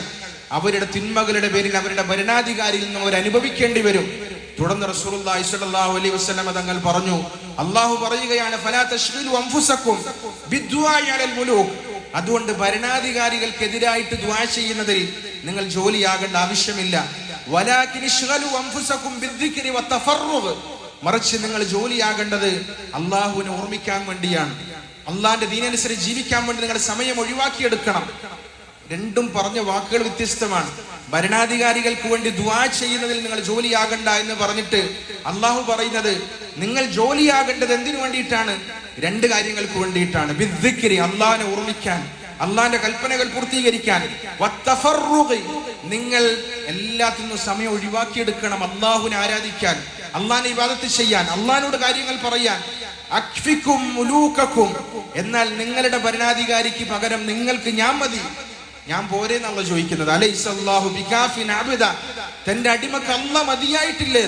Speaker 1: അവരുടെ തിന്മകളുടെ പേരിൽ അവരുടെ ഭരണാധികാരിയിൽ നിന്ന് അവർ അനുഭവിക്കേണ്ടി വരും. തുടർന്ന് റസൂലുള്ളാഹി സ്വല്ലല്ലാഹു അലൈഹി വസല്ലം തങ്ങൾ പറഞ്ഞു അള്ളാഹു പറയുകയാണ് ഫലാ തശ്ഗിലു അലൽ മുലൂക് അതുകൊണ്ട് ഭരണാധികാരികൾക്കെതിരായിട്ട് ദ്വാ ചെയ്യുന്നതിൽ നിങ്ങൾ ജോലിയാകേണ്ട ആവശ്യമില്ല. വലാകിൻ ഇശ്ഗലു മറിച്ച് നിങ്ങൾ ജോലിയാകേണ്ടത് അള്ളാഹുവിനെ ഓർമ്മിക്കാൻ വേണ്ടിയാണ്. അള്ളാഹിന്റെ ദീനനുസരിച്ച് ജീവിക്കാൻ വേണ്ടി നിങ്ങളുടെ സമയം ഒഴിവാക്കിയെടുക്കണം. രണ്ടും പറഞ്ഞ വാക്കുകൾ വ്യത്യസ്തമാണ്. ഭരണാധികാരികൾക്ക് വേണ്ടി ദുആ ചെയ്യുന്നതിൽ നിങ്ങൾ ജോലിയാകണ്ട എന്ന് പറഞ്ഞിട്ട് അള്ളാഹു പറയുന്നത് നിങ്ങൾ ജോലിയാകേണ്ടത് എന്തിനു വേണ്ടിയിട്ടാണ്? രണ്ട് കാര്യങ്ങൾക്ക് വേണ്ടിയിട്ടാണ്. ബിദ്ദിക്രി അള്ളാഹിനെ ഓർമ്മിക്കാൻ അള്ളാഹിന്റെ കൽപ്പനകൾ പൂർത്തീകരിക്കാൻ. നിങ്ങൾ എല്ലാത്തിനും സമയം ഒഴിവാക്കിയെടുക്കണം അള്ളാഹുവിനെ ആരാധിക്കാൻ അള്ളാഹിനെ ഇബാദത്ത് ചെയ്യാൻ അള്ളാഹിനോട് കാര്യങ്ങൾ പറയാൻ. അക്ഫിക്കും മുലൂക്കും എന്നാൽ നിങ്ങളുടെ ഭരണാധികാരിക്ക് പകരം നിങ്ങൾക്ക് ഞാൻ മതി. ഞാൻ പോരെ എന്നുള്ള ചോദിക്കുന്നത്. അലൈസല്ലാഹു തന്റെ അടിമക്ക് അല്ല മതിയായിട്ടില്ലേ.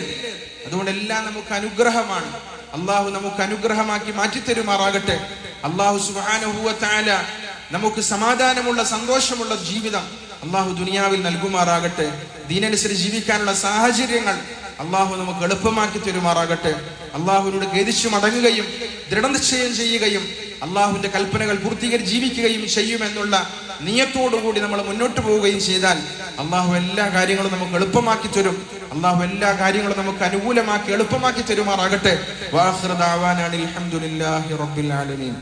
Speaker 1: അതുകൊണ്ട് എല്ലാം നമുക്ക് അനുഗ്രഹമാണ്. അള്ളാഹു നമുക്ക് അനുഗ്രഹമാക്കി മാറ്റി തരുമാറാകട്ടെ അള്ളാഹു തആല നമുക്ക് സമാധാനമുള്ള സന്തോഷമുള്ള ജീവിതം അള്ളാഹു ദുനിയാവിൽ നൽകുമാറാകട്ടെ. ദീനനുസരിച്ച് ജീവിക്കാനുള്ള സാഹചര്യങ്ങൾ അള്ളാഹു നമുക്ക് എളുപ്പമാക്കി തരുമാറാകട്ടെ. അള്ളാഹുവിനോട് ഖേദിച്ചു മടങ്ങുകയും ദൃഢനിശ്ചയം ചെയ്യുകയും അള്ളാഹുവിന്റെ കൽപ്പനകൾ പൂർത്തീകരിച്ച് ജീവിക്കുകയും ചെയ്യുമെന്നുള്ള നിയത്തോടുകൂടി നമ്മൾ മുന്നോട്ട് പോവുകയും ചെയ്താൽ അള്ളാഹു എല്ലാ കാര്യങ്ങളും നമുക്ക് എളുപ്പമാക്കി തരും. അള്ളാഹു എല്ലാ കാര്യങ്ങളും നമുക്ക് അനുകൂലമാക്കി എളുപ്പമാക്കി തരുമാറാകട്ടെ. റബ്ബിൽ ആലമീൻ.